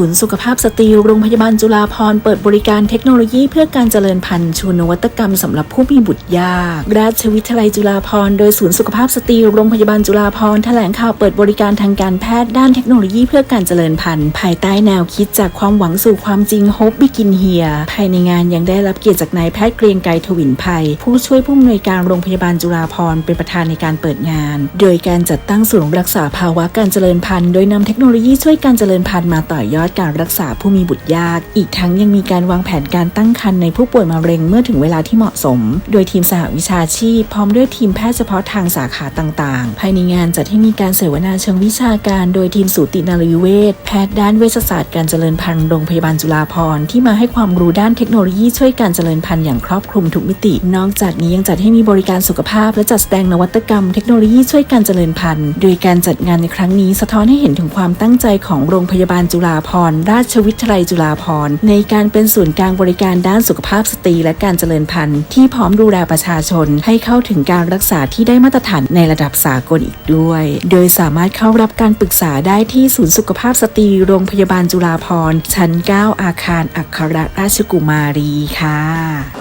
ศูนย์สุขภาพสตรีโรงพยาบาลจุฬาภรณ์เปิดบริการเทคโนโลยีเพื่อการเจริญพันธุ์ชูนวัตกรรมสำหรับผู้มีบุตรยาก ราชวิทยาลัยจุฬาภรณ์โดยศูนย์สุขภาพสตรีโรงพยาบาลจุฬาภรณ์แถลงข่าวเปิดบริการทางการแพทย์ด้านเทคโนโลยีเพื่อการเจริญพันธุ์ภายใต้แนวคิดจากความหวังสู่ความจริง Hope Begin Here ภายในงานยังได้รับเกียรติจากนายแพทย์เกรียงไกรทวินภัย ผู้ช่วยผู้อำนวยการโรงพยาบาลจุฬาภรณ์เป็นประธานในการเปิดงาน โดยการจัดตั้งศูนย์รักษาภาวะการเจริญพันธุ์โดยนำเทคโนโลยีช่วยการเจริญพันธุ์มาต่อยอดการรักษาผู้มีบุตรยาก อีกทั้งยังมีการวางแผนการตั้งครรภ์ในผู้ป่วยมะเร็งเมื่อถึงเวลาที่เหมาะสม โดยทีมสหวิชาชีพ พร้อมด้วยทีมแพทย์เฉพาะทางสาขาต่างๆ ภายในงานจัดให้มีการเสวนาเชิงวิชาการ โดยทีมสูตินารีเวชแพทย์ด้านเวชศาสตร์การเจริญพันธุ์โรงพยาบาลจุฬาภรณ์ที่มาให้ความรู้ด้านเทคโนโลยีช่วยการเจริญพันธุ์อย่างครอบคลุมทุกมิติ นอกจากนี้ยังจัดให้มีบริการสุขภาพ และจัดแสดงนวัตกรรมเทคโนโลยีช่วยการเจริญพันธุ์ โดยการจัดงานในครั้งนี้สะท้อนให้เห็นถึงความตั้งใจของโรงพยาบาลจุฬาภพร ราชวิทยาลัยจุฬาภรณ์ในการเป็นศูนย์กลางบริการด้านสุขภาพสตรีและการเจริญพันธุ์ที่พร้อมดูแลประชาชน ให้เข้าถึงการรักษาที่ได้มาตรฐานในระดับสากลอีกด้วย โดยสามารถเข้ารับการปรึกษาได้ที่ศูนย์สุขภาพสตรีโรงพยาบาลจุฬาภรณ์ชั้น 9 อาคารอัครราชกุมารีค่ะ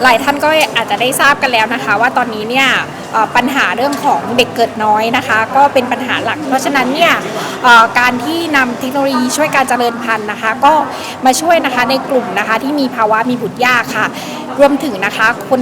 หลายท่านก็อาจจะได้ทราบกันแล้วนะคะ ว่าตอนนี้เนี่ยปัญหาเรื่องของเด็กเกิดน้อยนะคะ ก็เป็นปัญหาหลัก เพราะฉะนั้นเนี่ยการที่นำเทคโนโลยีช่วยการเจริญพันธุ์นะคะ ก็มาช่วยนะคะในกลุ่มนะคะที่มีภาวะมีบุตรยากค่ะ รวมถึงนะคะคน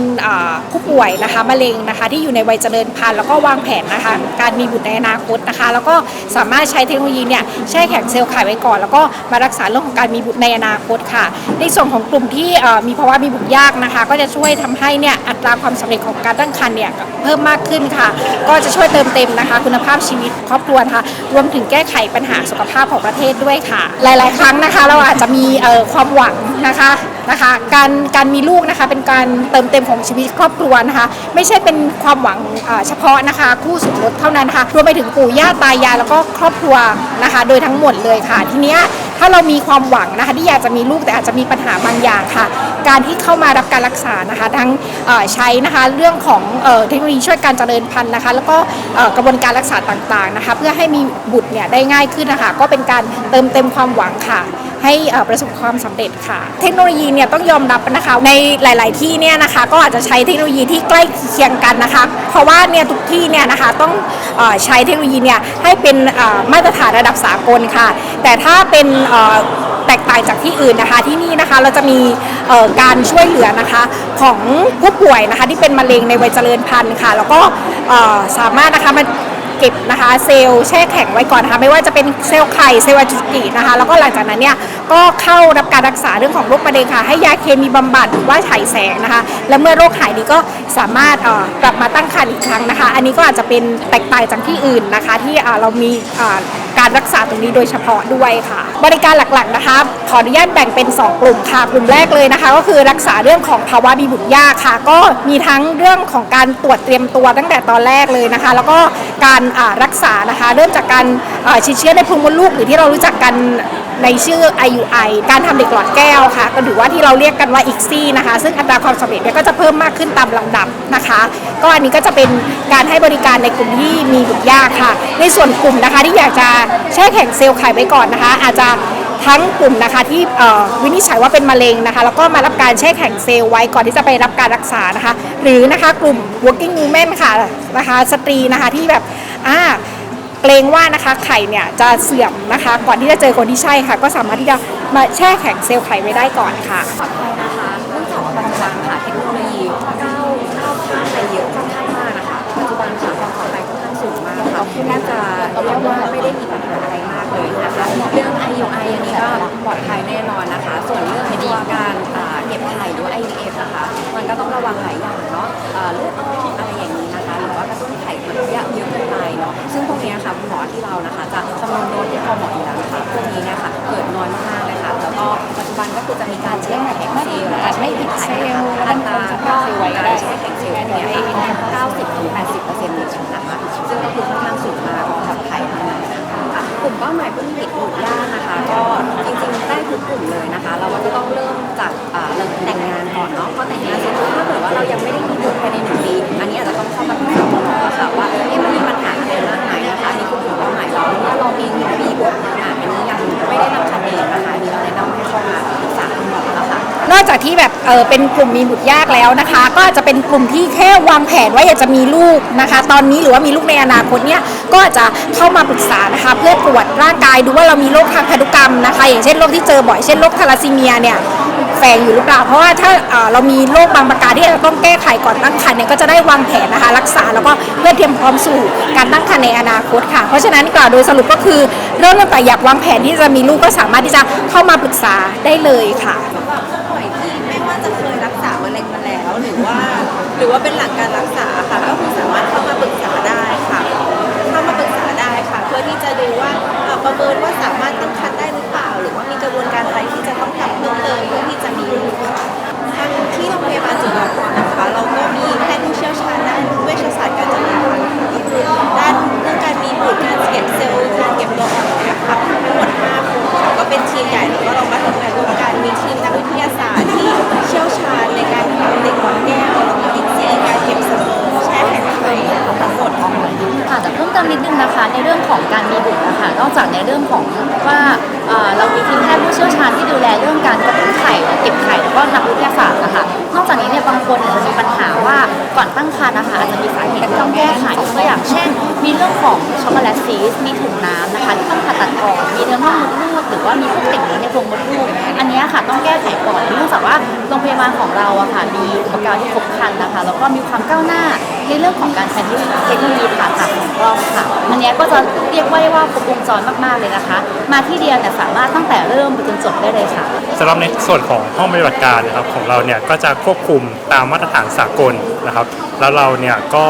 ผู้ป่วยนะคะมะเร็งนะคะที่อยู่ในวัยเจริญพันธุ์แล้วก็วางแผนนะคะการมีบุตรในอนาคตนะคะ แล้วก็สามารถใช้เทคโนโลยีเนี่ยแช่แข็งเซลล์ไข่ไว้ก่อน แล้วก็มารักษาเรื่องของการมีบุตรในอนาคตค่ะ ในส่วนของกลุ่มที่มีภาวะมีบุตรยากนะคะ ก็จะช่วยทำให้เนี่ยอัตราความสำเร็จของการตั้งครรภ์เนี่ยเพิ่มมากขึ้นค่ะ ก็จะช่วยเติมเต็มนะคะ คุณภาพชีวิตครอบครัวนะคะรวมถึงแก้ไขปัญหาสุขภาพของประเทศด้วยค่ะ หลาย ๆ ครั้งนะคะ เราอาจจะมีความหวัง นะคะนะคะการการมีลูกนะคะเป็นการเติมเต็มของชีวิตครอบครัวนะคะไม่ใช่เป็นความหวังเฉพาะนะคะคู่สมรสเท่านั้นค่ะรวมไปถึงปู่ย่าตายายแล้วก็ครอบครัวนะคะ โดยทั้งหมดเลยค่ะ ทีเนี้ยถ้าเรามีความหวังนะคะที่อยากจะมีลูกแต่อาจจะมีปัญหาบางอย่างค่ะ การที่เข้ามารับการรักษานะคะทั้งใช้นะคะเรื่องของเทคโนโลยีช่วยการเจริญพันธุ์นะคะ แล้วก็กระบวนการรักษาต่างๆนะคะ เพื่อให้มีบุตรเนี่ยได้ง่ายขึ้นนะคะก็เป็นการเติมเต็มความหวังค่ะ ให้ประสบความสำเร็จค่ะ เทคโนโลยีเนี่ยต้องยอมรับนะคะในหลาย ๆ ที่เนี่ยนะคะก็อาจจะใช้เทคโนโลยีที่ใกล้เคียงกันนะคะ เพราะว่าเนี่ยทุกที่เนี่ยนะคะต้องอใช้เทคโนโลยีเนี่ยให้เป็นมาตรฐานระดับสากลค่ะ แต่ถ้าเป็นแตกต่างจากที่อื่นนะคะที่นี่นะคะเราจะมีการช่วยเหลือนะคะของผู้ป่วยนะคะที่เป็นมะเร็งในวัยเจริญพันธุ์ค่ะ แล้วก็สามารถนะคะมา เก็บนะคะเซลล์แช่แข็งไว้ก่อนนะคะไม่ว่าจะเป็นเซลล์ไข่เซลล์อสุจินะคะ แล้วก็หลังจากนั้นเนี่ยก็เข้ารับการรักษาเรื่องของโรคมะเร็งค่ะ ให้ยาเคมีบำบัดหรือว่าฉายแสงนะคะ และเมื่อโรคหายดีก็สามารถเอ่อกลับมาตั้งครรภ์อีกครั้งนะคะ อันนี้ก็อาจจะเป็นแตกต่างจากที่อื่นนะคะ ที่อ่าเรามีอ่า การรักษาตรงนี้โดยเฉพาะด้วยค่ะ บริการหลักๆนะคะ ขออนุญาตแบ่งเป็น 2 กลุ่มค่ะ กลุ่มแรกเลยนะคะ ก็คือรักษาเรื่องของภาวะมีบุตรยากค่ะ ก็มีทั้งเรื่องของการตรวจเตรียมตัวตั้งแต่ตอนแรกเลยนะคะ แล้วก็การรักษานะคะ เริ่มจากการฉีดเชื้อในพุงมดลูกหรือที่เรารู้จักกัน ในชื่อ IUI การทำเด็กหลอดแก้วค่ะ ก็ถือว่าที่เราเรียกกันว่า ICSI นะคะ ซึ่งอัตราความสำเร็จเนี่ยก็จะเพิ่มมากขึ้นตามลำดับนะคะ ก็อันนี้ก็จะเป็นการให้บริการในกลุ่มที่มีบุตรยากค่ะ ในส่วนกลุ่มนะคะที่อยากจะแช่แข็งเซลล์ไข่ไว้ก่อนนะคะ อาจจะทั้งกลุ่มนะคะที่วินิจฉัยว่าเป็นมะเร็งนะคะ แล้วก็มารับการแช่แข็งเซลล์ไว้ก่อนที่จะไปรับการรักษานะคะ หรือนะคะกลุ่ม working women ค่ะนะคะ สตรีนะคะที่แบบอ่า เกรงว่านะคะไข่เนี่ยจะเสื่อมนะคะ ก่อนที่จะเจอคนที่ใช่ค่ะ ก็สามารถที่จะมาแช่แข็งเซลล์ไข่ไว้ได้ก่อนค่ะปลอดภัยนะคะเนื่องจากว่าปัจจุบันค่ะเทคโนโลยีก้าวก้าวข้ามไปเยอะค่อนข้างมากนะคะปัจจุบันค่ะความปลอดภัยค่อนข้างสูงมากค่ะแทบจะเรียกว่าไม่ได้มีปัญหาอะไรมากเลยนะคะ เรื่อง IUI อันนี้ก็ปลอดภัยแน่นอนนะคะ ส่วนเรื่องตัวการอ่าเก็บไข่หรือว่า IVF นะคะ มันก็ต้องระวังหลายอย่างเนาะอ่าเลือดออก ป้าหมายผู้มีบุตรยากนะคะ ก็จริงๆได้ทุกกลุ่มเลยนะคะ เราก็จะต้องเริ่มจากอ่าเริ่มแต่งงานก่อนเนาะพอแต่งงานเสร็จปุ๊บถ้าเกิดว่าเรายังไม่ได้มีบุตรภายในหนึ่งปีอันนี้อาจจะต้องเข้ามาปรึกษาคุณหมอค่ะว่าเอ๊ะมันมีปัญหาอะไรมางไหมนะคะอันนี่คือกลุ่มเป้าหมายเราถ้าเราเองยังมีบุตรอะอันนี้ยังไม่ได้รับคันนะคะอันนี้เราแนะ ที่แบบเออเป็นกลุ่มมีบุตรยากแล้วนะคะ ก็จะเป็นกลุ่มที่แค่วางแผนว่าอยากจะมีลูกนะคะ ตอนนี้หรือว่ามีลูกในอนาคตเนี่ยก็จะเข้ามาปรึกษานะคะ เพื่อตรวจร่างกายดูว่าเรามีโรคทางพันธุกรรมนะคะ อย่างเช่นโรคที่เจอบ่อยเช่นโรคทาลัสซีเมียเนี่ยแฝงอยู่หรือเปล่า เพราะว่าถ้าเอ่อเรามีโรคบางประการที่เราต้องแก้ไขก่อนตั้งครรภ์เนี่ยก็จะได้วางแผนนะคะ รักษาแล้วก็เพื่อเตรียมพร้อมสู่การตั้งครรภ์ในอนาคตค่ะ เพราะฉะนั้นกล่าวโดยสรุปก็คือเริ่มตั้งแต่อยากวางแผนที่จะมีลูกก็สามารถที่จะเข้ามาปรึกษาได้เลยค่ะ รือว่าเป็นหลังการ ตั้งครรภ์นะคะอาจจะมีสาเหตุที่ต้องแก้ไขตัวอย่างเช่น มีเรื่องของช็อกโกแลตซีสมีถุงน้ำนะคะที่ต้องผ่าตัดออกมีเนื้ององมดลูกหรือว่ามีพวกติ่งเนื้อในโพรงมดลูกอันนี้ค่ะต้องแก้ไขก่อนเนื่องจากว่าโรงพยาบาลของเราอะค่ะมีอุปกรณ์ที่ครบครันนะคะแล้วก็มีความก้าวหน้า ในเรื่องของการใช้เทคโนโลยีผ่าตัดของกล้องค่ะอันนี้ก็จะเรียกว่าได้ว่าครบวงจรมากๆเลยนะคะ มาที่เดียวเนี่ยสามารถตั้งแต่เริ่มไปจนจบได้เลยค่ะสำหรับในส่วนของห้องปฏิบัติการนะครับของเราเนี่ยก็จะควบคุมตามมาตรฐานสากลนะครับ แล้วเราเนี่ยก็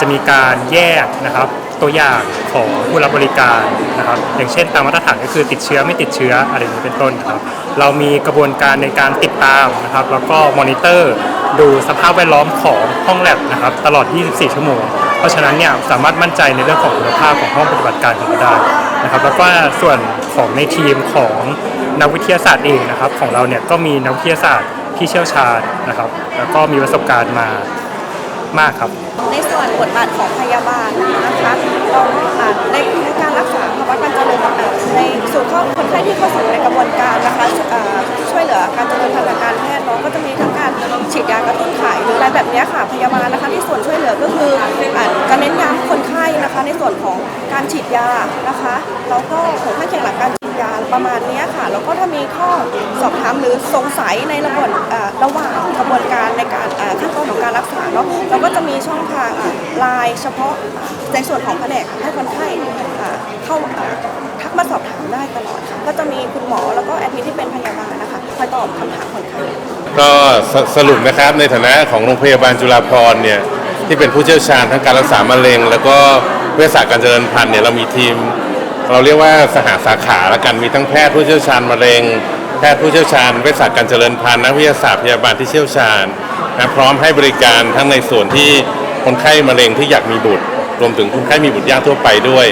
จะมีการแยกนะครับ ตัวอย่างของผู้รับบริการนะครับ อย่างเช่นตามมาตรฐานก็คือติดเชื้อไม่ติดเชื้ออะไรอย่างนี้เป็นต้นครับ เรามีกระบวนการในการติดตามนะครับ แล้วก็มอนิเตอร์ดูสภาพแวดล้อมของห้องแลบนะครับ ตลอด 24 ชั่วโมง เพราะฉะนั้นเนี่ยสามารถมั่นใจในเรื่องของคุณภาพของห้องปฏิบัติการของเราได้นะครับ แล้วก็ส่วนของในทีมของนักวิทยาศาสตร์เองนะครับ ของเราเนี่ยก็มีนักวิทยาศาสตร์ที่เชี่ยวชาญนะครับ แล้วก็มีประสบการณ์มา มากครับ ในส่วนบทบาทของพยาบาลนะคะเราก็อาจในในการรักษาภาวะการเจริญพันธุ์ในสู่ข้อคนไข้ที่เข้าสู่ในกระบวนการนะคะช่วยเหลือการเจริญทางการแพทย์เนาะก็จะมีทั้งการฉีดยากระตุ้นไข่หรืออะไรแบบนี้ค่ะพยาบาลนะคะที่ส่วนช่วยเหลือก็คืออาจะเน้นย้ำคนไข้นะคะในส่วนของการฉีดยานะคะแล้วก็ผลข้างเคียงหลังการฉีดยาประมาณนี้ค่ะแล้วก็ถ้ามีข้อสอบถามหรือสงสัยในระบบระหว่างกระบวนการใน การเอ่อขั้นตอนของการรักษาเนาะเราก็จะมีช่องทางไลน์เฉพาะในส่วนของแผนกให้คนไข้อ่าเข้าอ่าทักมาสอบถามได้ตลอดค่ะก็จะมีคุณหมอแล้วก็แอดมิทที่เป็นพยาบาลนะคะคอยตอบคำถามคนไข้ก็สสรุปนะครับในฐานะของโรงพยาบาลจุฬาภรณ์เนี่ยที่เป็นผู้เชี่ยวชาญทั้งการรักษามะเร็ง แล้วก็เวชศาสตร์การเจริญพันธุ์เนี่ยเรามีทีม เราเรียกว่าสหสาขาละกันมีทั้งแพทย์ผู้เชี่ยวชาญมะเร็ง แพทย์ผู้เชี่ยวชาญเวชศาสตร์การเจริญพันธุ์นักวิทยาศาสตร์พยาบาลที่เชี่ยวชาญนะพร้อมให้บริการทั้งในส่วนที่คนไข้มะเร็งที่อยากมีบุตร รวมถึงคนไข้มีบุตรยากทั่วไปด้วย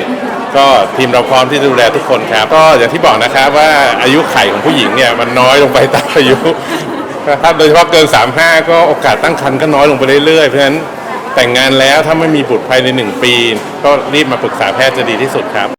ก็ทีมเราพร้อมที่จะดูแลทุกคนครับ ก็อย่างที่บอกนะครับว่าอายุไข่ของผู้หญิงเนี่ยมันน้อยลงไปตามอายุถ้าโดยเฉพาะเกิน 35 ก็โอกาสตั้งครรภ์ก็น้อยลงไปเรื่อยๆ เพราะฉะนั้นแต่งงานแล้วถ้าไม่มีบุตรภายใน 1 ปี ก็รีบมาปรึกษาแพทย์จะดีที่สุดครับ